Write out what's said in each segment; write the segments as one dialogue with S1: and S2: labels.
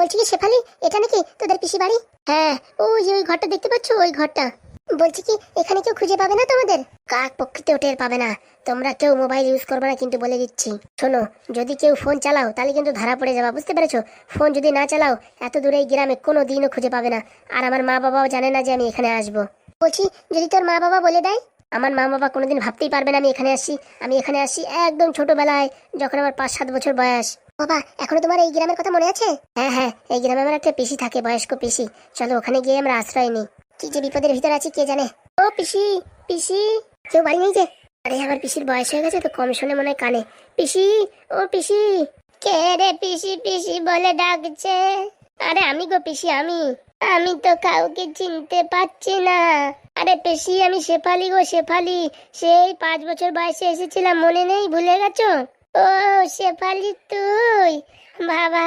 S1: বলছি কি শেফালি, এটা নাকি তোদের পিসি বাড়ি? হ্যাঁ ওই ওই ঘরটা দেখতে পাচ্ছ? ওই ঘরটা। বলছি কি, এখানে কেউ খুঁজে পাবে না তোমাদের? কাক পক্ষিতেও টের পাবে না। তোমরা কেউ মোবাইল ইউজ করবে না কিন্তু বলে দিচ্ছি। শোনো, যদি কেউ ফোন চালাও, তাহলে কিন্তু ধরা পড়ে যাবা, বুঝতে পেরেছ? ফোন যদি না চালাও, এত দূরে এই গ্রামে কোনো দিনও খুঁজে পাবে না। আর আমার মা বাবাও জানে না যে আমি এখানে আসব। বলছি, যদি তোর মা বাবা বলে দেয়? আমার মা বাবা কোনোদিন ভাবতেই পারবে না আমি এখানে আসি আমি এখানে আসি একদম ছোটবেলায়, যখন আমার পাঁচ সাত বছর বয়স। বাবা, এখনও তোমার এই গ্রামের কথা মনে আছে? হ্যাঁ হ্যাঁ এই গ্রামে আমার একটা পিসি থাকে, বয়স্ক পিসি। চলো, ওখানে গিয়ে আমরা আশ্রয় নিই। কি যে বিপদের ভিতর আছি, কে জানে? ও, পিসি পিসি, কেউ বাড়ি নেই যে? আরে, আমার পিসির বয়স হয়ে গেছে, তো কম শুনে মনে হয় কানে। পিসি, ও, পিসি, কে রে পিসি পিসি বলে ডাকছে? আরে, আমি গো পিসি, আমি। আমি তো কাউকে চিনতে পারছি না। আরে পেশি আমি শেফালি গো, শেফালি। সেই পাঁচ বছর বয়সে এসেছিলাম, মনে নেই, ভুলে গেছো? ও শেফালি তুই, বাবা,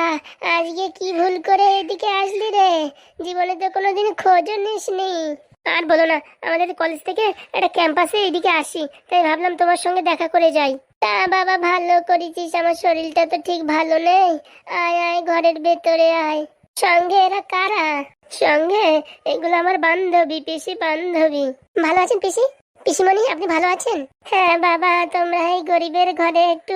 S1: আজকে কি ভুল করে এদিকে আসলি রে? জীবনে তো কোনোদিন খোঁজও নিসনি। আর বলো না, আমাদের কলেজ থেকে একটা ক্যাম্পাসে এদিকে আসি, তাই ভাবলাম তোমার সঙ্গে দেখা করে যাই। তা বাবা, ভালো করেছিস, আমার শরীরটা তো ঠিক ভালো নেই। আয় আয়, ঘরের ভেতরে আয়। সঙ্গে এরা কারা? সঙ্গে এগুলো আমার বান্ধবী, পিসি বান্ধবী। ভালো আছেন পিসি? পিসিমণি আপনি ভালো আছেন? হ্যাঁ বাবা তোমরা এই গরিবের ঘরে একটু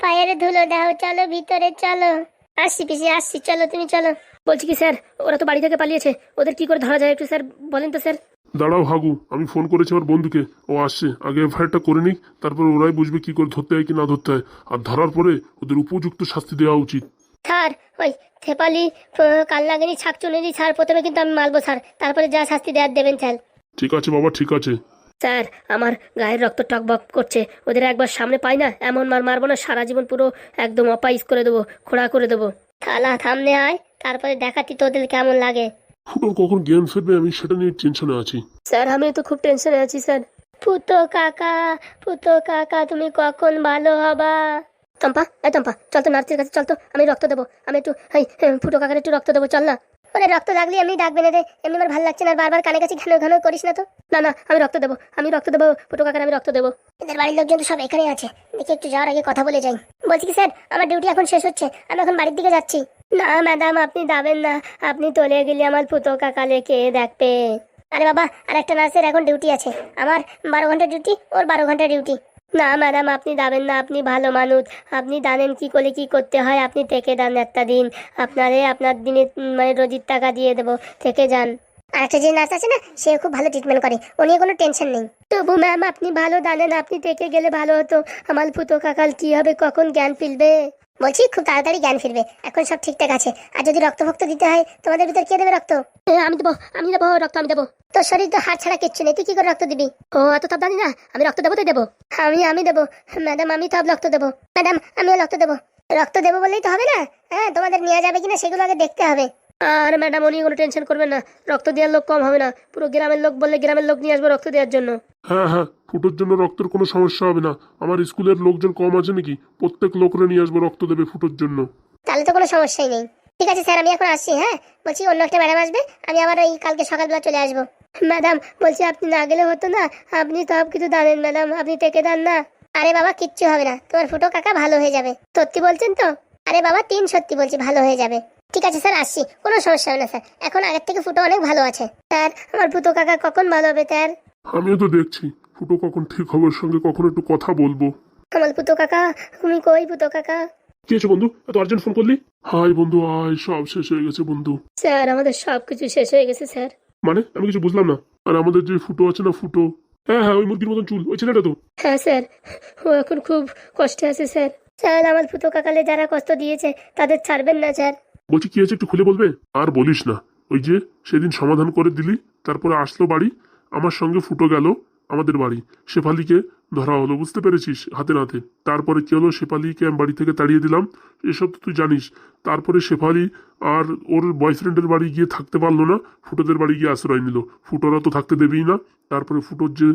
S1: পায়ের ধুলো দাও চলো ভিতরে চলো। আসছি পিসি আসছি চলো তুমি চলো।
S2: বলছি কি স্যার ওরা তো বাড়ি থেকে পালিয়েছে ওদের কি করে ধরা যায় একটু স্যার বলেন তো স্যার।
S3: দাঁড়াও হাগু আমি ফোন করেছি আমার বন্ধুকে ও আসছে। আগে এফআইআরটা করে নিক তারপর ওরাই বুঝবে কি করে ধরতে হয় কি না ধরতে হয়। আর ধরার পরে ওদের উপযুক্ত শাস্তি দেওয়া উচিত।
S2: স্যার ওই থেপালি কাল কাল্লাগিনি ছাকচুনেরি স্যার প্রথমে কিন্তু আমি মারবো স্যার। তারপরে যা শাস্তি দেওয়ার দেবেন স্যার।
S3: ঠিক আছে বাবা ঠিক আছে।
S2: স্যার আমার গায়ের রক্ত টকবক করছে। ওদের একবার সামনে পাই না এমন মার মারবো না সারা জীবন পুরো একদম অপাইস করে দেবো খোড়া করে দেবো। থালা থামনে আয় তারপরে দেখাচ্ছি তোদের কেমন লাগে।
S3: ফুটোর কখন জ্ঞান ফিরবে আমি সেটা নিয়ে টেনশনে আছি।
S2: স্যার আমি তো খুব টেনশনে আছি স্যার। ফুতো কাকা ফুতো কাকা তুমি কখন ভালো হবা? টম্পা এই টম্পা চল তো নার্সের কাছে চল তো আমি রক্ত দেবো। আমি একটু এই ফুটো কাকার একটু রক্ত দেবো চল না।
S1: ওরে, রক্ত লাগলি, এমনি ডাকবে না রে। এমনি আমার ভালো লাগছে না বারবার কানে কাছে ঘন ঘন করিস না তো।
S2: না না, আমি রক্ত দেবো, আমি রক্ত দেবো, ফুটো কাকার আমি রক্ত দেবো।
S1: এদের বাড়ির লোকজন তো সব এখানেই আছে, দেখি একটু যাওয়ার আগে কথা বলে যাই। বলছি কি, স্যার, আমার ডিউটি এখন শেষ হচ্ছে, আমি এখন বাড়ির দিকে যাচ্ছি।
S2: না ম্যাডাম আপনি যাবেন না, আপনি চলে গেলে আমার ফুটো কাকালে কে দেখবে।
S1: আরে বাবা, আর একটা নার্সের এখন ডিউটি আছে, আমার বারো ঘণ্টা ডিউটি ওর বারো ঘণ্টা ডিউটি
S2: না ম্যাডাম আপনি দাবেন না আপনি ভালো মানুষ। আপনি দানেন কি করে কি করতে হয়? আপনি থেকে যান একটা দিন। আপনারে আপনার দিনে মানে রোজির টাকা দিয়ে দেবো। থেকে যান।
S1: আর একটা যে নার্স আছে না সে খুব ভালো ট্রিটমেন্ট করে। ও নিয়ে কোনো টেনশন নেই।
S2: তবু ম্যাম আপনি ভালো জানেন আপনি থেকে গেলে ভালো হতো। আমার ফুটো কাকাল কি হবে কখন জ্ঞান ফিরবে?
S1: বলছি খুব তাড়াতাড়ি জ্ঞান ফিরবে। এখন সব ঠিকঠাক আছে। আর যদি রক্ত ভক্ত দিতে হয় তোমাদের ভিতর কে দেবে রক্ত?
S2: আমি দেবো আমি দেবো রক্ত আমি দেবো।
S1: তোর শরীর তো হাড় ছাড়া কিচ্ছু নেই তুই কি করে রক্ত দিবি?
S2: ও এত তাপ জানি না আমি রক্ত দেবো তো দেবো।
S1: আমি আমি দেবো। ম্যাডাম আমি সব রক্ত দেবো। ম্যাডাম আমিও রক্ত দেবো। রক্ত দেবো বললেই তো হবে না? হ্যাঁ তোমাদের নেওয়া যাবে কিনা সেগুলো আগে দেখতে হবে।
S2: আর ম্যাডাম উনি কোনো টেনশন করবেন না। রক্ত দেওয়ার লোক কম হবে না। পুরো গ্রামের লোক বললে গ্রামের লোক নিয়ে আসব রক্ত দেওয়ার জন্য।
S3: হ্যাঁ হ্যাঁ ফুটোর জন্য রক্তের কোনো সমস্যা হবে না। আমার স্কুলের লোকজন কম আছে নাকি? প্রত্যেক লোকরে নিয়ে আসব রক্ত দেবে ফুটোর জন্য।
S1: তাহলে তো কোনো সমস্যাই নেই। ঠিক আছে স্যার আমি এখন আসছি হ্যাঁ? বলছি অন্য একটা ম্যাডাম আসবে আমি আবার ওই কালকে সকালবেলা চলে আসব।
S2: ম্যাডাম বলছি আপনি না গেলে হতো না আপনি সব কিছু জানেন ম্যাডাম আপনি থেকে দেন না।
S1: আরে বাবা কিচ্ছু হবে না তোমার ফুটো কাকা ভালো হয়ে যাবে।
S2: সত্যি বলছেন তো?
S1: আরে বাবা তিন সত্যি বলছি ভালো হয়ে যাবে। ঠিক আছে স্যার আসছি। কোনো সমস্যা হবে না স্যার। এখন আগের থেকে ফুটো অনেক ভালো আছে।
S2: স্যার আমার পুতো কাকা কখন ভালো হবে স্যার?
S3: আমিও তো দেখছি। ফুটো কখন ঠিক হবে ওর সঙ্গে কখন একটু কথা বলব।
S2: আমার পুতো কাকা তুমি কই পুতো কাকা?
S3: কি আছে বন্ধু? এত আর্জেন্ট ফোন করলি? হাই বন্ধু আয় সব শেষ হয়ে গেছে বন্ধু।
S2: স্যার আমাদের সব কিছু শেষ হয়ে গেছে স্যার।
S3: মানে? আমি কিছু বুঝলাম না। আর আমাদের যে ফুটো আছে না ফুটো? হ্যাঁ হ্যাঁ ওই মুরগির মতন চুল। ওই ছেলেটা তো?
S2: হ্যাঁ স্যার। ও এখন খুব কষ্টে আছে স্যার। স্যার আমার পুতো কাকালে যারা কষ্ট দিয়েছে তাদের ছাড়বেন না স্যার।
S3: বলছি, কি হয়েছে একটু খুলে বলবে? আর বলিস না। ওই যে, সেদিন সমাধান করে দিলি, তারপরে আসলো বাড়ি, আমার সঙ্গে ফুটো গেল। আমাদের বাড়ি। শেফালিকে ধরা হলো, বুঝতে পেরেছিস? হাতে নাতে। তারপরে কি হলো? শেফালিকে আমি বাড়ি থেকে তাড়িয়ে দিলাম। এসব তো তুই জানিস। তারপরে শেফালি আর ওর বয়ফ্রেন্ডের বাড়ি গিয়ে থাকতে পারল না। ফুটোদের বাড়ি গিয়ে আশ্রয় নিল। ফুটোরা তো থাকতে দেবেই না। তারপরে ফুটোর যে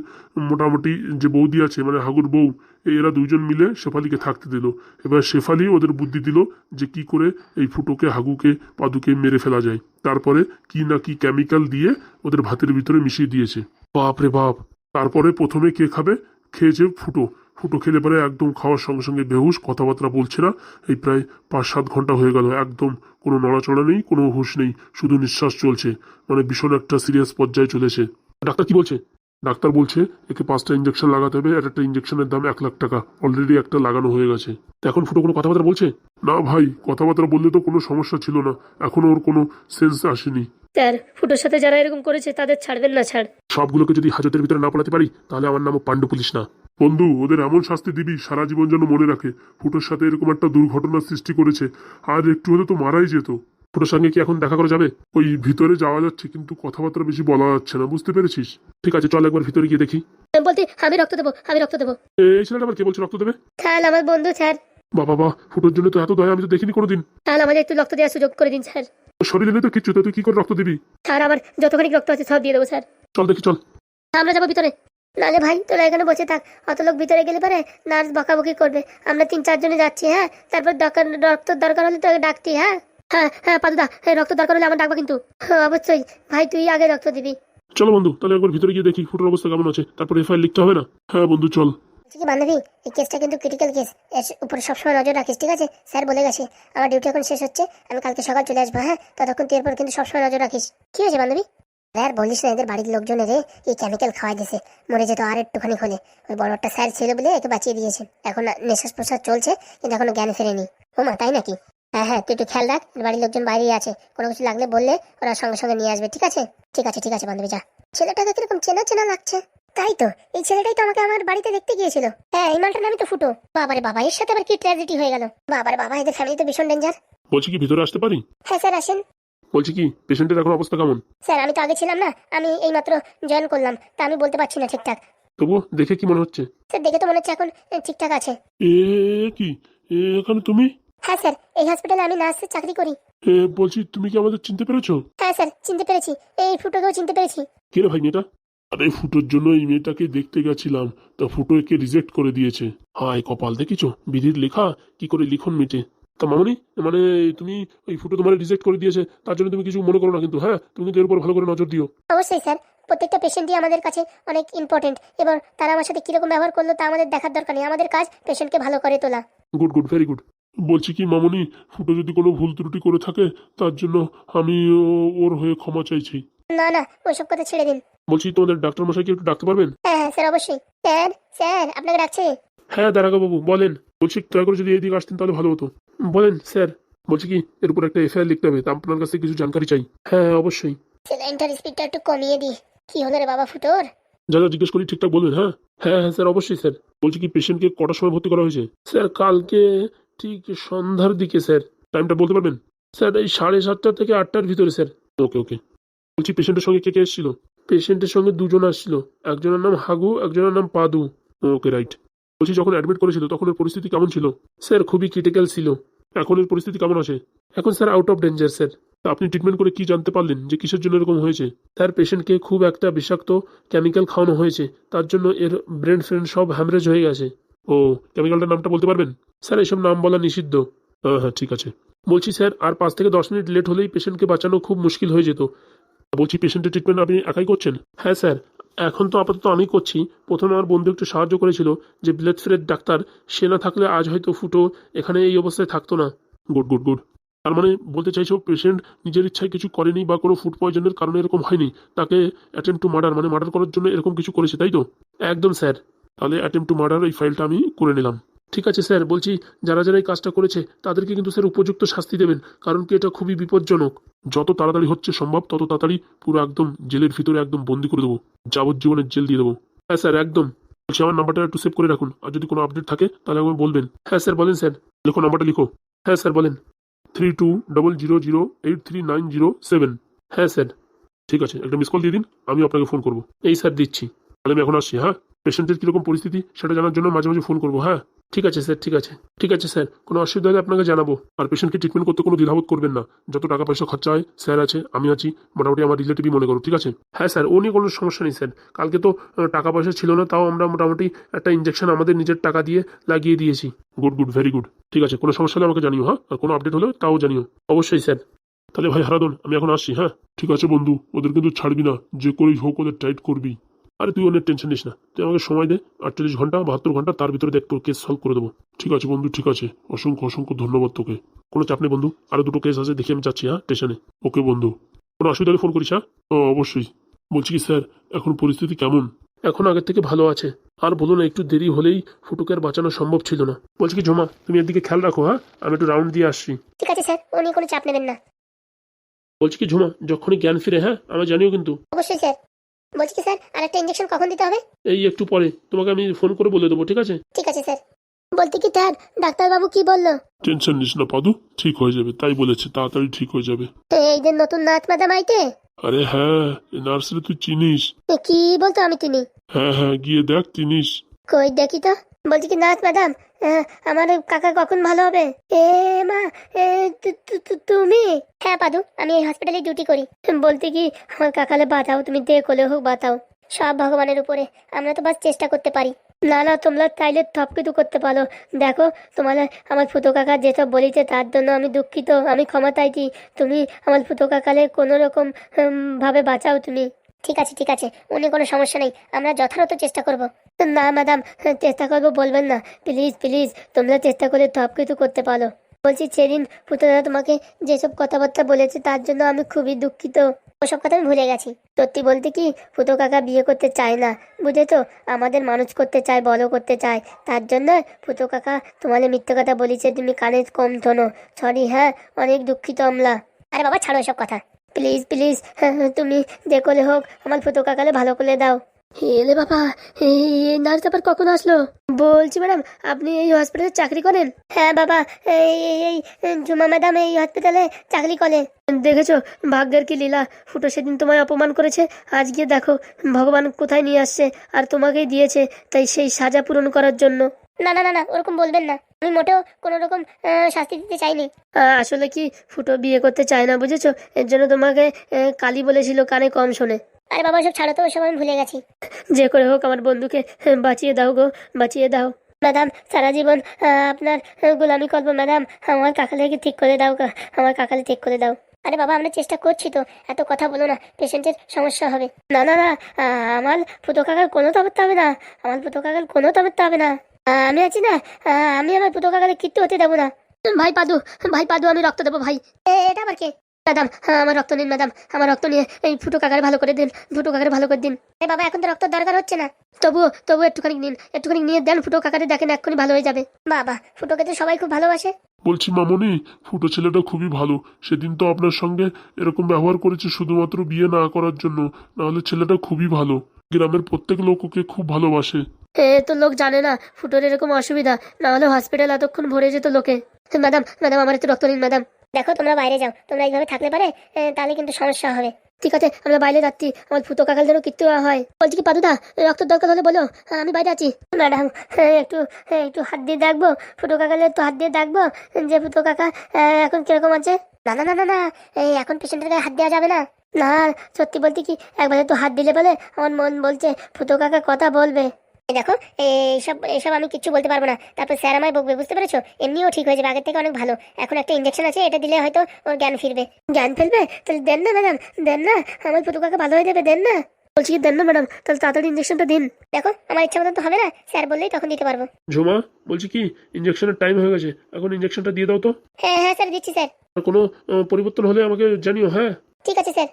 S3: মোটামুটি যে বৌদি আছে মানে হাগুর বউ, এরা দুজন মিলে শেফালিকে থাকতে দিল। এবার শেফালি ওদের বুদ্ধি দিল যে কি করে এই ফুটোকে, হাগুকে, পাদুকে মেরে ফেলা যায়। তারপরে কি না কি কেমিক্যাল দিয়ে ওদের ভাতের ভিতরে মিশিয়ে দিয়েছে। বাপ রে বাপ! তারপরে প্রথমে কে খাবে? খেয়েছে ফুটো। ফুটো খেলে পরে একদম খাওয়ার সঙ্গে সঙ্গে বেহুশ, কথাবার্তা বলছে না। এই প্রায় পাঁচ সাত ঘণ্টা হয়ে গেল। একদম কোনো নড়াচড়া নেই, কোনো হুশ নেই। শুধু নিঃশ্বাস চলছে। মানে ভীষণ একটা সিরিয়াস পর্যায়ে চলেছে। ডাক্তার কি বলছে? ডাক্তার বলছে একে পাঁচটা ইঞ্জেকশন লাগাতে হবে আর একটা ইঞ্জেকশনের দাম এক লাখ টাকা। অলরেডি একটা লাগানো হয়ে গেছে। এখন ফুটো কোনো কথাবার্তা বলছে? না ভাই কথাবার্তা বললে তো কোনো সমস্যা ছিল না। এখনও ওর কোনো সেন্স আসেনি।
S1: স্যার ফুটোর সাথে যারা এরকম করেছে তাদের ছাড়বেন না ছাড়
S3: সবগুলোকে যদি হাজতের ভিতরে না পড়াতে পারি তাহলে আমার নামও পাণ্ডু পুলিশ না। বন্ধু ওদের এমন শাস্তি দিবি সারা জীবন যেন মনে রাখে। ফুটোর সাথে এরকম একটা দুর্ঘটনার সৃষ্টি করেছে আর একটু হলে তো মারাই যেত। ফুটোর সঙ্গে কি এখন দেখা করা যাবে? ওই ভিতরে যাওয়া যাচ্ছে কিন্তু কথাবার্তা বেশি বলা যাচ্ছে না বুঝতে পেরেছিস? ঠিক আছে চল একবার ভিতরে গিয়ে দেখি।
S1: বলতে আমি রক্ত দেবো আমি রক্ত দেবো।
S3: এই ছেলেটা আবার কে বলছে রক্ত দেবে?
S1: স্যার আমার বন্ধু স্যার
S3: বাবা বাবা ফুটোর জন্য তো এত দয়া আমি তো দেখিনি কোনোদিন।
S1: স্যার আমাদের একটু রক্ত দেওয়ার সুযোগ করে দিন স্যার
S3: শরীরে নেই তো কিচ্ছু তো তুই কি করে রক্ত দিবি?
S1: স্যার আমার যতখানি রক্ত আছে সব দিয়ে দেবো স্যার
S3: চল দেখি চল।
S1: আমরা যাব ভিতরে। নালে ভাই তোরা এখানে বসে থাক। অত লোক ভিতরে গেলে পারে নার্স বকাবকি করবে। আমরা তিন চারজনে যাচ্ছি হ্যাঁ? তারপর দরকার রক্ত দরকার হলে তোকে ডাকতি হ্যাঁ? হ্যাঁ হ্যাঁ পাদুদা রক্ত দরকার হলে আমার ডাকবো কিন্তু। হ্যাঁ, অবশ্যই। ভাই তুই আগে রক্ত দিবি।
S3: চলো বন্ধু তাহলে একবার ভিতরে গিয়ে দেখি ফুটোর অবস্থা কেমন আছে। তারপর এফআইআর লিখতে হবে না? হ্যাঁ বন্ধু চল।
S4: কি বান্ধবী এই কেসটা কিন্তু ক্রিটিক্যাল কেস এর উপরে সবসময় নজর রাখিস ঠিক আছে? স্যার বলে গেছে আমার ডিউটি এখন শেষ হচ্ছে আমি কালকে সকাল চলে আসব হ্যাঁ? ততক্ষণ তুই এরপর কিন্তু সবসময় নজর রাখিস। কি হয়েছে বান্ধবী? আর বলিস না এদের বাড়ির লোকজনের রে এই কেমিক্যাল খাওয়াই দিয়েছে মরে যেত আর একটুখানি হলে। ওই বড় একটা স্যার ছিল বলে একে বাঁচিয়ে দিয়েছে। এখন নিঃশ্বাস প্রশ্বাস চলছে কিন্তু এখনও জ্ঞান ফেরেনি। ও মা তাই নাকি? হ্যাঁ হ্যাঁ তুই একটু খেয়াল রাখ বাড়ির লোকজন বাইরেই আছে। কোনো কিছু লাগলে বললে ওরা সঙ্গে সঙ্গে নিয়ে আসবে ঠিক আছে? ঠিক আছে ঠিক আছে বান্ধবী যা। ছেলেটাকে কীরকম চেনা চেনা লাগছে? তাই তো এই ছেলেটাই তো আমাকে আমার বাড়িতে দেখতে গিয়েছিল। হ্যাঁ এই মালটার নামই তো ফুটো। বাবারে বাবা এর সাথে আবার কি ট্র্যাজেডি হয়ে গেল? বাবারে বাবা এদের ফ্যামিলি তো ভীষণ ডেঞ্জার
S3: বলছি কি ভিতরে আসতে পারি?
S4: হ্যাঁ স্যার আসেন।
S3: বলছি কি পেশেন্টের এখন অবস্থা কেমন?
S4: স্যার আমি তো আগে ছিলাম না আমি এইমাত্র জয়েন করলাম তা আমি বলতে পারছি না ঠিকঠাক।
S3: তবুও দেখে কি মনে হচ্ছে?
S4: স্যার দেখে তো মনে হচ্ছে এখন ঠিকঠাক আছে।
S3: এ কি? এখানে তুমি?
S4: হ্যাঁ স্যার এই হসপিটালে আমি নার্সের চাকরি করি।
S3: এ, বলছি তুমি কি আমাদের চিনতে পেরেছ?
S4: হ্যাঁ স্যার চিনতে পেরেছি। এই ফুটোকেও চিনতে পেরেছি।
S3: কে রে ভাই মেয়েটা আরে ফুটোর জন্য এই মেয়েটাকে দেখতে গেছিলাম। তা ফুটো একে রিজেক্ট করে দিয়েছে। হায় কপাল দেখিছো? বিধির লেখা? কি করে লিখন মিটে তা মামনি মানে তুমি ওই ফুটো তোমার রিজেক্ট করে দিয়েছে তার জন্য তুমি কিছু মনে করো না কিন্তু হ্যাঁ? তুমি কিন্তু এর উপর ভালো করে নজর দিও।
S4: অবশ্যই স্যার প্রত্যেকটা পেশেন্টই আমাদের কাছে অনেক ইম্পর্টেন্ট এবার তারা আমার সাথে কীরকম ব্যবহার করল তা আমাদের দেখার দরকার নেই। আমাদের কাজ পেশেন্টকে ভালো করে তোলা।
S3: গুড গুড ভেরি গুড বলছি কি মামনি ফুটো যদি কোনো ভুল ত্রুটি করে থাকে তার জন্য আমি ওর হয়ে ক্ষমা চাইছি।
S4: না না ওইসব কথা ছেড়ে দিন।
S3: বলছি তোমাদের ডাক্তার মশাইকে একটু ডাকতে পারবেন?
S4: হ্যাঁ হ্যাঁ স্যার অবশ্যই। স্যার স্যার আপনাকে ডাকছে।
S3: হ্যাঁ দারাগা বাবু বলেন। বলছি দয়া করে যদি এইদিকে আসতেন তাহলে ভালো হতো। বলেন স্যার বলছি কি এর উপর একটা এফআইআর লিখতে হবে তা আপনার কাছে কিছু জানকারি চাই। হ্যাঁ অবশ্যই।
S4: সেলাইনটার স্পিডটা একটু কমিয়ে দিই। কি হলো রে বাবা ফুটোর?
S3: যা যা জিজ্ঞেস করি ঠিকঠাক বলবেন হ্যাঁ? হ্যাঁ হ্যাঁ স্যার অবশ্যই স্যার। বলছি কি পেশেন্টকে কটার সময় ভর্তি করা হয়েছে? স্যার কালকে ঠিক সন্ধ্যার দিকে, স্যার। টাইমটা বলতে পারবেন? স্যার, এই সাড়ে সাতটা থেকে আটটার ভিতরে, স্যার। ওকে ওকে। বলছি পেশেন্টের সঙ্গে কে কে এসেছিল? পেশেন্টের সঙ্গে দুজন আসছিল। একজনের নাম হাগু, একজনের নাম পাদু। ওকে রাইট বলছি, যখন অ্যাডমিট করেছিল, তখন এর পরিস্থিতি কেমন ছিল? স্যার, খুবই ক্রিটিক্যাল ছিল। এখন এর পরিস্থিতি কেমন আছে? এখন sir out of danger sir. তা আপনি ট্রিটমেন্ট করে কি জানতে পারলেন যে কিসের জন্য এরকম হয়েছে? স্যার পেশেন্টকে খুব একটা বিষাক্ত কেমিক্যাল খাওয়ানো হয়েছে। তার জন্য এর ব্রেন ফ্রেন সব হ্যামরেজ হয়ে গেছে। ও, কেমিক্যালটার নামটা বলতে পারবেন? স্যার এইসব নাম বলা নিষিদ্ধ। হ্যাঁ হ্যাঁ ঠিক আছে। বলছি, স্যার, আর পাঁচ থেকে দশ মিনিট লেট হলেই পেশেন্টকে বাঁচানো খুব মুশকিল হয়ে যেত। বলছি, পেশেন্টের ট্রিটমেন্ট আপনি একাই করছেন? হ্যাঁ স্যার। এখন তো আপাতত আমি করছি। প্রথমে আমার বন্ধু একটু সাহায্য করেছিল যে ব্লাড ফ্রেড ডাক্তার, সে না থাকলে আজ হয়তো ফুটো এখানে এই অবস্থায় থাকতো না। Good good good. তার মানে বলতে চাইছো, পেশেন্ট নিজের ইচ্ছায় কিছু করেনি বা কোনো ফুড পয়জনের কারণে এরকম হয়নি? তাকে অ্যাটেম্প টু মার্ডার মানে মার্ডার করার জন্য এরকম কিছু করেছে, তাই তো? একদম, স্যার। তাহলে অ্যাটেম্প টু মার্ডার এই ফাইলটা আমি করে নিলাম। ঠিক আছে স্যার, বলছি যারা যারা এই কাজটা করেছে, তাদেরকে কিন্তু স্যার উপযুক্ত শাস্তি দেবেন, কারণ কি এটা খুবই বিপজ্জনক। যত তাড়াতাড়ি হচ্ছে সম্ভব, তত তাড়াতাড়ি পুরো একদম জেলের ভিতরে একদম বন্দি করে দেবো, যাবজ্জীবনের জেল দিয়ে দেবো। হ্যাঁ স্যার, একদম। বলছি আমার নাম্বারটা একটু সেভ করে রাখুন, আর যদি কোনো আপডেট থাকে, তাহলে আমাকে বলবেন। হ্যাঁ স্যার, বলেন স্যার। লিখো নাম্বারটা লিখো। হ্যাঁ স্যার, বলেন। Three two double zero zero eight three nine zero seven হ্যাঁ স্যার। ঠিক আছে, একটা মিস কল দিয়ে দিন, আমি আপনাকে ফোন করব। এই স্যার, দিচ্ছি। তাহলে আমি এখন আসছি হ্যাঁ? পেশেন্টের কীরকম পরিস্থিতি, সেটা জানার জন্য মাঝে মাঝে ফোন করব হ্যাঁ? ঠিক আছে স্যার ঠিক আছে। ঠিক আছে স্যার কোনো অসুবিধা হলে আপনাকে জানাব। আর পেশেন্টকে ট্রিটমেন্ট করতে কোনো দ্বিধাবোধ করবেন না। যত টাকা পয়সা খরচা হয় স্যার আছে, আমি আছি, মোটামুটি আমার রিলেটিভই মনে করো ঠিক আছে? হ্যাঁ স্যার ও নিয়ে কোনো সমস্যা নেই স্যার কালকে তো টাকা পয়সা ছিল না, তাও আমরা মোটামুটি একটা ইঞ্জেকশন আমাদের নিজের টাকা দিয়ে লাগিয়ে দিয়েছি। গুড গুড ভেরি গুড ঠিক আছে, কোনো সমস্যা হলে আমাকে জানিও হ্যাঁ? আর কোনো আপডেট হলে তাও জানিও। অবশ্যই স্যার তাহলে ভাই হারাদন, আমি এখন আসছি হ্যাঁ? ঠিক আছে বন্ধু, ওদের কিন্তু ছাড়বি না। যে করেই হোক, ওদের টাইট করবি। আরে তুই অনেক টেনশন নিস না। তুই আমাকে সময় দে আটচল্লিশ ঘণ্টা বাহাত্তর ঘণ্টা তার ভিতরে দেখ তোর কেস সলভ করে দেবো। ঠিক আছে বন্ধু ঠিক আছে। অসংখ্য অসংখ্য ধন্যবাদ তোকে। কোনো চাপ নেই বন্ধু। আরও দুটো কেস আছে দেখে আমি যাচ্ছি হ্যাঁ? স্টেশনে ওকে বন্ধু। কোনো অসুবিধা হলে ফোন করিস হ্যাঁ? ও অবশ্যই। বলছি কি স্যার এখন পরিস্থিতি কেমন? এখন আগের থেকে ভালো আছে। আর বলো না একটু দেরি হলেই ফুটুকে আর বাঁচানো সম্ভব ছিল না। বলছি কি ঝোমা তুমি এর দিকে খেয়াল রাখো হ্যাঁ? আমি একটু রাউন্ড দিয়ে আসছি।
S1: ঠিক আছে স্যার নিয়ে কোনো চাপ নেবেন না।
S3: বলছি কি ঝুমা যখনই জ্ঞান ফিরে হ্যাঁ? আমি জানিও কিন্তু।
S1: অবশ্যই স্যার বলছি কি স্যার আর একটা ইঞ্জেকশন কখন দিতে হবে?
S3: এই একটু পরে। তোমাকে আমি ফোন করে বলে দেবো ঠিক আছে?
S1: ঠিক আছে স্যার। বলতে কি স্যার ডাক্তারবাবু কি বলল?
S3: টেনশন নিস না পাদু। ঠিক হয়ে যাবে তাই বলেছে তাড়াতাড়ি ঠিক হয়ে যাবে।
S1: তো এই যে নতুন নাচ ম্যাডাম আইতে
S3: আরে হ্যাঁ এই নার্সারি তুই চিনিস?
S1: এ, কি বলতো আমি চিনি?
S3: হ্যাঁ হ্যাঁ গিয়ে দেখ চিনিস।
S1: কই দেখি তো। বলছি কি নাচ আহ, আমার কাকা কখন ভালো হবে? এ, মা তুমি? হ্যাঁ পাদু, আমি এই হসপিটালে ডিউটি করি। বলতে কি, আমার কাকালে বাঁচাও, তুমি দে কোলে হোক বাঁচাও। সব ভগবানের উপরে, আমরা তো বাস চেষ্টা করতে পারি। না না, তোমরা চাইলে সব কিছু করতে পারো। দেখো, তোমার, আমার ফুটো কাকা যেসব বলেছে, তার জন্য আমি দুঃখিত, আমি ক্ষমা চাইছি। তুমি আমার ফুটো কাকালে কোনো রকম ভাবে বাঁচাও তুমি। ঠিক আছে ঠিক আছে, উনি কোনো সমস্যা নেই, আমরা যথাযথ চেষ্টা করব। না ম্যাডাম চেষ্টা করব বলবেন না। প্লিজ প্লিজ তোমরা চেষ্টা করে সব কিছু করতে পারো। বলছি, সেদিন পুতলা তোমাকে যেসব কথাবার্তা বলেছে তার জন্য আমি খুবই দুঃখিত। ওসব কথা আমি ভুলে গেছি। সত্যি বলতে কি ফুটো কাকা বিয়ে করতে চায় না, বুঝেছ? আমাদের মানুষ করতে চায়, বড় করতে চায়। তার জন্য ফুটো কাকা তোমাদের মিথ্যে কথা বলেছে, তুমি কানে কম শোনো। সরি হ্যাঁ অনেক দুঃখিত আমরা। আরে বাবা, ছাড়ো এসব কথা। প্লিজ প্লিজ তুমি যে করে হোক আমার ফুটো কাকালে ভালো করে দাও। এলে বাবা এই নার্স আবার কখন আসলো? বলছি ম্যাডাম আপনি এই হসপিটালে চাকরি করেন? হ্যাঁ বাবা এই এই এই জুমা ম্যাডাম এই হসপিটালে চাকরি করে। দেখেছ ভাগ্যের কি লীলা ফুটো সেদিন তোমায় অপমান করেছে আজ গিয়ে দেখো ভগবান কোথায় নিয়ে আসছে আর তোমাকেই দিয়েছে তাই সেই সাজা পূরণ করার জন্য। না না না না ওরকম বলবেন না। আমি মোটেও কোনো রকম শাস্তি দিতে চাইনি। আসলে কি ফুটো বিয়ে করতে চায় না বুঝেছ? এর জন্য তোমাকে কালি বলেছিল কানে কম শোনে। আরে বাবা সব ছাড়ো তো ওসব আমি ভুলে গেছি। যে করে হোক আমার বন্ধুকে বাঁচিয়ে দাও গো বাঁচিয়ে দাও। ম্যাডাম সারা জীবন আপনার গোলামি করব ম্যাডাম। আমার কাকালেকে ঠিক করে দাও আমার কাকালে ঠিক করে দাও। আরে বাবা আমরা চেষ্টা করছি তো এত কথা বলো না পেশেন্টের সমস্যা হবে। না না না আমার ফুটো কাকার কোনো তবত্তা হবে না আমার ফুটো কাকার কোনো তবত্তা হবে না। আমি আছি না। আমি আমার ফুটো কাকালে কিচ্ছু হতে দেবো না। ভাই পাদু ভাই পাদু, আমি রক্ত দেবো ভাই। এটা আবার কে? ম্যাডাম হ্যাঁ আমার রক্ত নিন, ম্যাডাম। আমার রক্ত নিয়ে এই ফুটো কাকারে ভালো করে দিন, ফুটো কাকারে ভালো করে দিন। এ, বাবা, এখন তো রক্ত দরকার হচ্ছে না। তবুও তবু একটুখানি নিন, একটুখানি নিয়ে দেন ফুটো কাকারে দেখেন এক্ষুনি ভালো হয়ে যাবে। বাবা, ফুটোকে তো সবাই খুব ভালোবাসে।
S3: বলছি, মামনি, ফুটো ছেলেটা খুবই ভালো। সেদিন তো আপনার সঙ্গে এরকম ব্যবহার করেছে শুধুমাত্র বিয়ে না করার জন্য। নাহলে ছেলেটা খুবই ভালো। গ্রামের প্রত্যেক লোক ওকে খুব ভালোবাসে।
S5: এ তো লোক জানে না ফুটোর এরকম অসুবিধা না হলে হসপিটাল এতক্ষণ ভরে যেত লোকে। ম্যাডাম ম্যাডাম আমার একটু রক্ত নিন ম্যাডাম দেখো তোমরা বাইরে যাও তোমরা এইভাবে থাকলে পারে তাহলে কিন্তু সমস্যা হবে। ঠিক আছে আমরা বাইরে যাচ্ছি আমার ফুটো কাকাল যেন কিচ্ছু হয়। বলছি কি পাদুদা রক্তের দরকার হলে বলো আমি বাইরে আছি। ম্যাডাম একটু একটু হাত দিয়ে দেখব ফুটো কাকালে একটু হাত দিয়ে দেখব যে ফুটো কাকা এখন কীরকম আছে। না না না না না এই এখন পেশেন্টের গায়ে হাত দেওয়া যাবে না। না সত্যি বলতে কি একবার একটু হাত দিলে বলে আমার মন বলছে ফুটো কাকা কথা বলবে। দেখো এইসব এইসব আমি কিচ্ছু বলতে পারব না। তারপর স্যার আমায় বকবে বুঝতে পেরেছ? এমনিও ঠিক হয়ে যাবে আগের থেকে অনেক ভালো। এখন একটা ইঞ্জেকশন আছে এটা দিলে হয়তো ওর জ্ঞান ফিরবে। জ্ঞান ফিরবে? তাহলে দেন না ম্যাডাম দেন না আমার ফুটু কাকা ভালো হয়ে যাবে দেন না। বলছি কি দেন না ম্যাডাম তাহলে তাড়াতাড়ি ইঞ্জেকশনটা দিন। দেখো আমার ইচ্ছা মতন তো হবে না স্যার বললেই তখন দিতে পারব।
S3: ঝুমা বলছি কি ইঞ্জেকশনের টাইম হয়ে গেছে। এখন ইঞ্জেকশনটা দিয়ে দাও তো।
S1: হ্যাঁ হ্যাঁ স্যার দিচ্ছি স্যার।
S3: আর কোনো পরিবর্তন হলে আমাকে জানিও হ্যাঁ?
S1: ঠিক আছে স্যার।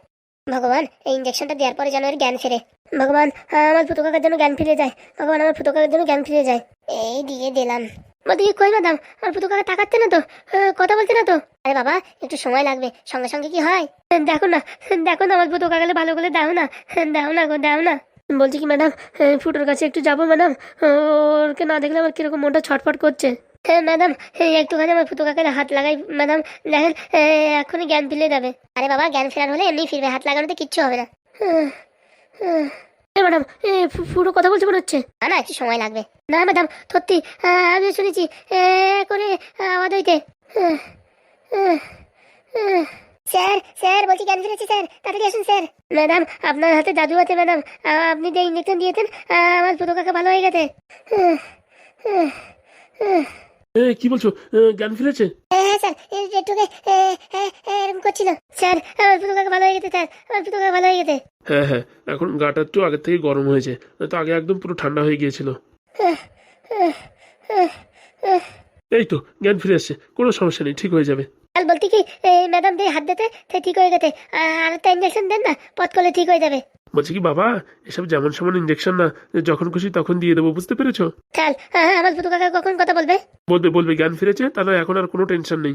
S1: ভগবান, এই ইঞ্জেকশনটা দেওয়ার পরে যেন এর জ্ঞান ফিরে। ভগবান আমার ফুটো কাকার যেন জ্ঞান ফিরে যায়। ভগবান, আমার ফুটো কাকার যেন জ্ঞান ফিরে যায়। এই দিয়ে দিলাম। বলতে কই ম্যাডাম আমার ফুটো কাকা তাকাচ্ছে না তো? কথা বলছে না তো? আরে বাবা, একটু সময় লাগবে। সঙ্গে সঙ্গে কি হয়? দেখো না দেখো না আমার ফুটো কাকালে ভালো করে দাও না। দাও না গো, দাও না। বলছি কি ম্যাডাম ফুটোর কাছে একটু যাব ম্যাডাম ওরকে না দেখলে আমার কীরকম মনটা ছটফট করছে। ম্যাডাম একটুখানি আমার ফুটো কাকারে হাত লাগাই ম্যাডাম দেখেন এখনই জ্ঞান ফিরে যাবে। আরে বাবা, জ্ঞান ফেরার হলে এমনি ফিরবে, হাত লাগানোতে কিচ্ছু হবে না। ম্যাডাম ফুটো কথা বলছে মনে হচ্ছে? না না, একটু সময় লাগবে। না ম্যাডাম সত্যি আমি শুনেছি। করে আওয়াজ হইতে। স্যার স্যার, বলছি জ্ঞান ফিরেছি, স্যার। তাড়াতাড়ি আসুন, স্যার। ম্যাডাম আপনার হাতে জাদু আছে ম্যাডাম আপনি যে ইঞ্জেকশন দিয়েছেন আমার ফুটো কাকা ভালো হয়ে গেছে।
S3: এ কি বলছো? জ্ঞান ফিরেছে?
S1: হ্যাঁ স্যার। এই এরকম করছিল। স্যার আমার ফুটো কাকা ভালো হয়ে গেছে স্যার। আমার ফুটো কাকা ভালো হয়ে গেছে।
S3: হ্যাঁ হ্যাঁ এখন গাটা একটু আগের থেকে গরম হয়েছে। তো আগে একদম পুরো ঠান্ডা হয়ে গিয়েছিল। এই তো জ্ঞান ফিরে আসছে কোনো সমস্যা নেই ঠিক হয়ে যাবে।
S1: কাল বলতে কি ম্যাডাম দিয়ে হাত দিতে ঠিক হয়ে গেছে। আর একটা ইঞ্জেকশন দেন না পথ করলে ঠিক হয়ে যাবে।
S3: বলছি কি বাবা এসব যেমন সেমন ইঞ্জেকশন না যখন খুশি তখন দিয়ে দেবো বুঝতে পেরেছ?
S1: চাল হ্যাঁ, আমার ফুটো কাকা কখন কথা বলবে?
S3: বলবে বলবে জ্ঞান ফিরেছে তাহলে এখন আর কোনো টেনশন নেই।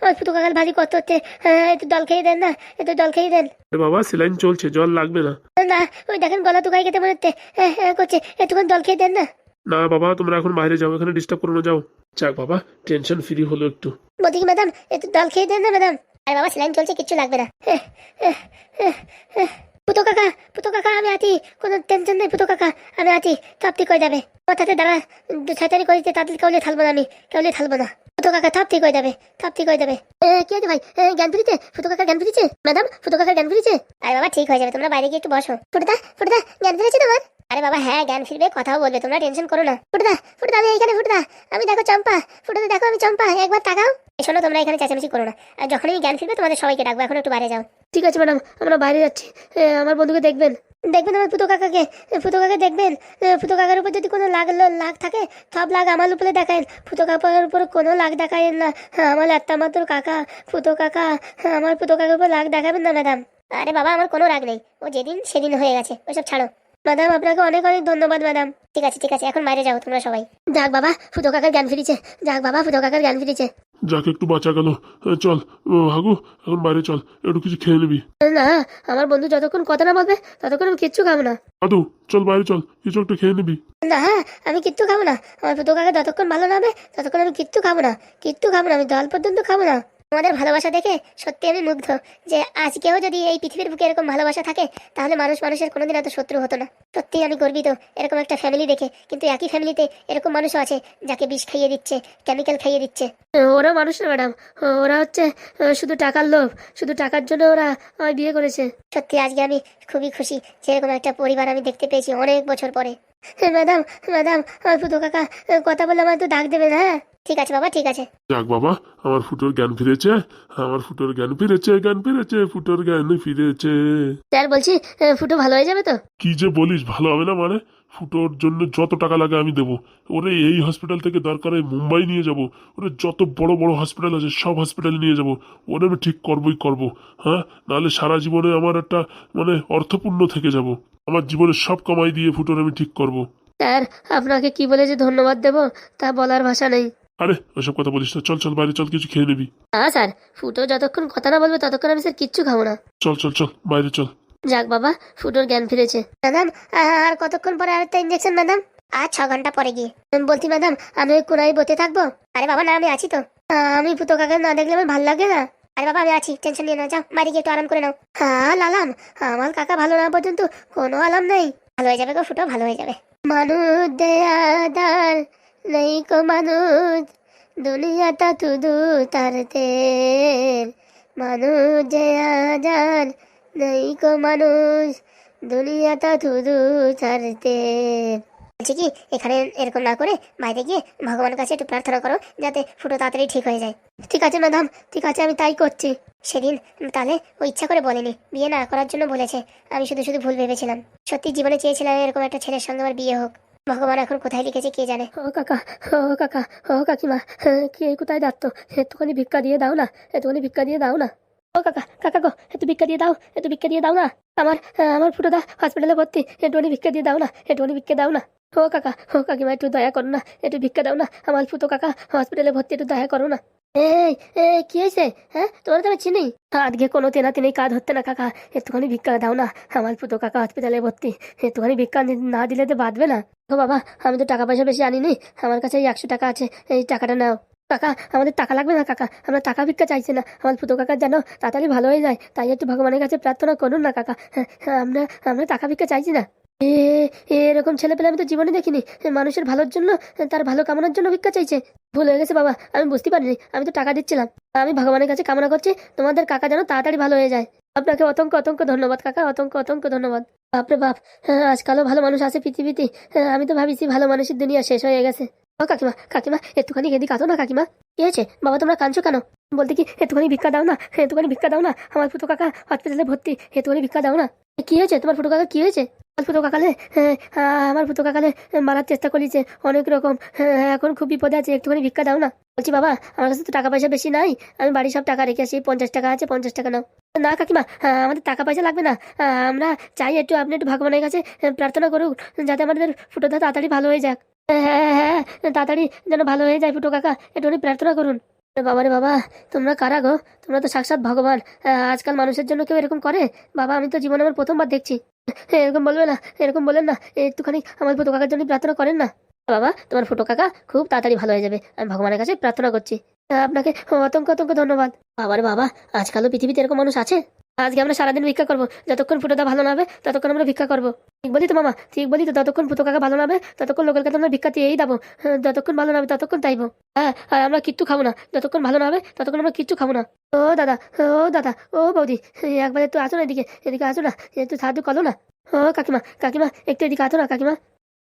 S1: আমার ফুটো কাকার ভারী কত হচ্ছে। হ্যাঁ, একটু জল খেয়ে দেন না একটু জল খেয়ে দেন।
S3: বাবা সেলাইন চলছে জল লাগবে না।
S1: না ওই দেখেন গলা তুকাই গেতে মনে হচ্ছে। হ্যাঁ হ্যাঁ করছে একটুখানি জল খেয়ে দেন না।
S3: না বাবা তোমরা এখন বাইরে যাও এখানে ডিস্টার্ব করো না যাও। যাক বাবা টেনশন ফ্রি হলো একটু।
S1: বলছি ম্যাডাম একটু জল খেয়ে দেন না ম্যাডাম। আরে বাবা সেলাইন চলছে কিচ্ছু লাগবে না। পুতো কাকা পুতো কাকা আমি আছি। কোনো টেনশন নেই পুতো কাকা আমি আছি। সব ঠিক হয়ে যাবে। কথাতে দাঁড়া ছাতারি করেছে তাদের কেউলে থাকব না আমি কেউলে থাকব না। ফুটো কাকা ঠিক হয়ে যাবে ঠিক হয়ে যাবে। কি আছে ভাই? জ্ঞান ফিরিছে? ফুটো কাকা জ্ঞান ফিরিছে? ম্যাডাম ফুটো কাকা জ্ঞান ফিরিছে? আরে বাবা ঠিক হয়ে যাবে। তোমরা বাইরে গিয়ে একটু বসো। ফুটদা ফুটদা জ্ঞান ফিরেছে তোমার? আরে বাবা হ্যাঁ জ্ঞান ফিরবে কথাও বলবে। তোমরা টেনশন করো না। ফুটদা ফুটদা আমি এখানে ফুটদা। আমি দেখো চম্পা ফুটদা দেখো আমি চম্পা। একবার তাকাও। শোনো তোমরা এখানে চেঁচামেচি করো না। আর যখনই জ্ঞান ফিরবে তোমাদের সবাইকে ডাকবো। এখন একটু বাইরে যাও। ঠিক আছে ম্যাডাম আমরা বাইরে যাচ্ছি। আমার বন্ধুকে দেখবেন। দেখবেন আমার পুতো কাকাকে? পুতো কাকা দেখবেন? পুতো কাকার উপর যদি কোনো লাগ লাগ থাকে সব লাগ আমার উপরে দেখায় পুতো কাকার উপর কোনো লাগ দেখায় না। হ্যাঁ, আমার একটা মাত্র কাকা পুতো কাকা। হ্যাঁ, আমার পুতো কাকার উপর লাগ দেখাবেন না ম্যাডাম? আরে বাবা আমার কোনো রাগ নেই। ও যেদিন সেদিন হয়ে গেছে। ওসব ছাড়ো। ম্যাডাম আপনাকে অনেক অনেক ধন্যবাদ ম্যাডাম। ঠিক আছে ঠিক আছে এখন বাইরে যাও তোমরা সবাই। যাক বাবা ফুটো কাকার জ্ঞান ফিরেছে। যাক বাবা ফুটো কাকার জ্ঞান ফিরেছে।
S3: যাকে একটু বাঁচা গেল। চল ও, হাগু এখন বাইরে চল একটু কিছু খেয়ে নিবি।
S1: না আমার বন্ধু যতক্ষণ কথা না বলবে ততক্ষণ আমি কিচ্ছু খাব না।
S3: আদু চল বাইরে চল কিছু একটু খেয়ে নিবি।
S1: না আমি কিচ্ছু খাব না। আমার ফুটো কাকা যতক্ষণ ভালো না হবে ততক্ষণ আমি কিচ্ছু খাব না। কিচ্ছু খাব না আমি জল পর্যন্ত খাব না। তোমাদের ভালোবাসা দেখে সত্যি আমি মুগ্ধ যে আজকেও যদি এই পৃথিবীর বুকে এরকম ভালোবাসা থাকে তাহলে মানুষ মানুষের কোনোদিন এত শত্রু হতো না। সত্যি আমি গর্বিত এরকম একটা ফ্যামিলি দেখে কিন্তু একই ফ্যামিলিতে এরকম মানুষও আছে যাকে বিষ খাইয়ে দিচ্ছে কেমিক্যাল খাইয়ে দিচ্ছে। ওরা মানুষ না ম্যাডাম ওরা হচ্ছে শুধু টাকার লোভ শুধু টাকার জন্য ওরা বিয়ে করেছে। সত্যি আজকে আমি খুবই খুশি যে এরকম একটা পরিবার আমি দেখতে পেয়েছি অনেক বছর পরে। ম্যাডাম ম্যাডাম আমার ফুটো কাকা কথা বলে আমার তো ডাক দেবেন হ্যাঁ? ঠিক আছে বাবা ঠিক আছে।
S3: যাক বাবা আমার ফুটোর জ্ঞান ফিরেছে আমার ফুটোর জ্ঞান ফিরেছে জ্ঞান ফিরেছে ফুটোর জ্ঞান ফিরেছে।
S1: স্যার বলছি ফুটো ভালো হয়ে যাবে তো?
S3: কি যে বলিস ভালো হবে না মানে? ফুটোর জন্য যত টাকা লাগে আমি দেবো। ওরে এই হসপিটাল থেকে দরকার হয় মুম্বাই নিয়ে যাব। ওরে যত বড় বড় হসপিটাল আছে সব হসপিটালে নিয়ে যাব। ওরে আমি ঠিক করবই করব হ্যাঁ? নাহলে সারা জীবনে আমার একটা মানে অর্থপূর্ণ থেকে যাব। আমার জীবনে সব কামাই দিয়ে ফুটোর আমি ঠিক করব।
S1: স্যার আপনাকে কি বলে যে ধন্যবাদ দেব তা বলার ভাষা নেই।
S3: আরে ওসব কথা বলিস না। চল চল বাইরে চল কিছু খেয়ে নিবি।
S1: না স্যার ফুটো যতক্ষণ কথা না বলবে ততক্ষণ আমি স্যার কিচ্ছু খাব না।
S3: চল চল চল বাইরে চল।
S1: যাক বাবা ফুটোর জ্ঞান ফিরেছে। ম্যাডাম আর কতক্ষণ পরে আরেকটা ইঞ্জেকশন ম্যাডাম? আর ছ ঘণ্টা পরে গিয়ে। বলছি ম্যাডাম আমি ওই কোনায় বসে থাকব? আরে বাবা না আমি আছি তো। আমি ফুটো কাকা না দেখলে আমার ভালো লাগে না। আরে বাবা আমি আছি টেনশন নিয়ে না যাও বাড়ি গিয়ে একটু আরাম করে নাও। হ্যাঁ লালাম আমার কাকা ভালো না পর্যন্ত কোনো আলাম নেই। ভালো হয়ে যাবে গো ফুটো ভালো হয়ে যাবে। মানুষ দেয়াদার নেই কো মানুষ দুনিয়াটা তুদু তার তের মানুষ দেয়াদার নেই কো মানুষ, দুনিয়াটা তার তের বলছি কি, এখানে এরকম না করে বাইরে গিয়ে ভগবানের কাছে একটু প্রার্থনা করো, যাতে ফুটো তাড়াতাড়ি ঠিক হয়ে যায়। ঠিক আছে, ম্যাডাম, ঠিক আছে, আমি তাই করছি। সেদিন তাহলে ও ইচ্ছা করে বলেনি, বিয়ে না করার জন্য বলেছে। আমি শুধু শুধু ভুল ভেবেছিলাম। সত্যি জীবনে চেয়েছিলাম এরকম একটা ছেলের সঙ্গে আমার বিয়ে হোক। ভগবান এখন কোথায় লিখেছে কে জানে? ও কাকা ও কাকা, ও কাকিমা, কে কোথায় যাচ্ছ? একটুখানি ভিক্ষা দিয়ে দাও না একটুখানি ভিক্ষা দিয়ে দাও না। ও কাকা কাকা গো, একটু ভিক্ষা দিয়ে দাও, একটু ভিক্ষা দিয়ে দাও না। আমার আমার ফুটোদা হসপিটালে ভর্তি একটুখানি ভিক্ষা দিয়ে দাও না একটুখানি ভিক্ষা দাও না। ও কাকা, ও কাকিমা, একটু দয়া করো না, একটু ভিক্ষা দাও না। আমার ফুটো কাকা হসপিটালে ভর্তি, একটু দয়া করো না। এই এই, কি হয়েছে? হ্যাঁ তোমার তো আমি চিনি। আজকে কোনো তেনা তেনে কাজ হচ্ছে না কাকা, একটুখানি ভিক্ষা দাও না। আমার পুতো কাকা হসপিটালে ভর্তি, একটুখানি ভিক্ষা না দিলে তো বাঁধবে না। ও বাবা, আমি তো টাকা পয়সা বেশি আনিনি, আমার কাছে একশো টাকা আছে, এই টাকাটা নাও। কাকা আমাদের টাকা লাগবে না কাকা। আমরা টাকা ভিক্ষা চাইছি না। আমার পুতো কাকা যেন তাড়াতাড়ি ভালো হয়ে যায় তাই একটু ভগবানের কাছে প্রার্থনা করুন না কাকা। হ্যাঁ, হ্যাঁ, আমরা আমরা টাকা ভিক্ষা চাইছি না। এ এরকম ছেলে পেলে আমি তো জীবনে দেখিনি। মানুষের ভালোর জন্য তার ভালো কামনার জন্য ভিক্ষা চাইছে। ভুল হয়ে গেছে বাবা আমি বুঝতে পারিনি। আমি তো টাকা দিচ্ছিলাম। আমি ভগবানের কাছে কামনা করছি তোমাদের কাকা যেন তাড়াতাড়ি ভালো হয়ে যায়। আপনাকে অতঙ্ক অতঙ্ক ধন্যবাদ কাকা অতঙ্ক অতঙ্ক ধন্যবাদ। বাপরে বাপ হ্যাঁ, আজকালও ভালো মানুষ আছে পৃথিবীতে। হ্যাঁ, আমি তো ভাবিছি ভালো মানুষের দুনিয়া শেষ হয়ে গেছে। ও কাকিমা কাকিমা একটুখানি এদিকে আসো না কাকিমা। কি হয়েছে? বাবা তোমরা কাঁদছো কেন? বলতে কি একটুখানি ভিক্ষা দাও না? একটুখানি ভিক্ষা দাও না? আমার ফুটো কাকা হসপিটালে ভর্তি। একটুখানি ভিক্ষা দাও না? কি হয়েছে? তোমার ফুটো কাকা কি হয়েছে? ফুটো কাকালে হ্যাঁ, আমার ফুটো কাকালে মারার চেষ্টা করেছে অনেক রকম। হ্যাঁ, এখন খুব বিপদে আছে একটুখানি ভিক্ষা দাও না। বলছি বাবা আমার কাছে তো টাকা পয়সা বেশি নাই। আমি বাড়ির সব টাকা রেখে আসি পঞ্চাশ টাকা আছে পঞ্চাশ টাকা নাও। না কাকিমা আমাদের টাকা পয়সা লাগবে না। আমরা চাই একটু আপনি একটু ভগবানের কাছে প্রার্থনা করুক যাতে আমাদের ফুটোটা তাড়াতাড়ি ভালো হয়ে যাক। হ্যাঁ হ্যাঁ হ্যাঁ তাড়াতাড়ি যেন ভালো হয়ে যায় ফুটো কাকা একটুখানি প্রার্থনা করুন। বাবা রে বাবা, তোমরা কারা গো? তোমরা তো সাক্ষাৎ ভগবান। আজকাল মানুষের জন্য কেউ এরকম করে? বাবা, আমি তো জীবনে আমার প্রথমবার দেখছি। এরকম বলবে না, এরকম বলেন না একটুখানি আমার ফুটো কাকার জন্য প্রার্থনা করেন না। বাবা, তোমার ফুটো কাকা খুব তাড়াতাড়ি ভালো হয়ে যাবে, আমি ভগবানের কাছে প্রার্থনা করছি। আপনাকে অতঙ্ক অতঙ্ক ধন্যবাদ। বাবার বাবা, আজকালও পৃথিবীতে এরকম মানুষ আছে? আজকে আমরা সারাদিন ভিক্ষা করব। যতক্ষণ ফুটোটা ভালো না হবে ততক্ষণ আমরা ভিক্ষা করব। ঠিক বলি তো মামা ঠিক বলি তো যতক্ষণ ফুটো কাকা ভালো না হবে ততক্ষণ লোকের কাছে আমরা ভিক্ষা দিয়েই দেবো হ্যাঁ, যতক্ষণ ভালো না হবে ততক্ষণ চাইব হ্যাঁ আমরা কিচ্ছু খাব না যতক্ষণ ভালো না হবে ততক্ষণ আমরা কিচ্ছু খাব না। ও দাদা ও দাদা ও বৌদি একবার একটু আসো না এদিকে এদিকে আসো না একটু সাহায্য করো না। ও কাকিমা কাকিমা একটু এদিকে আসো না কাকিমা।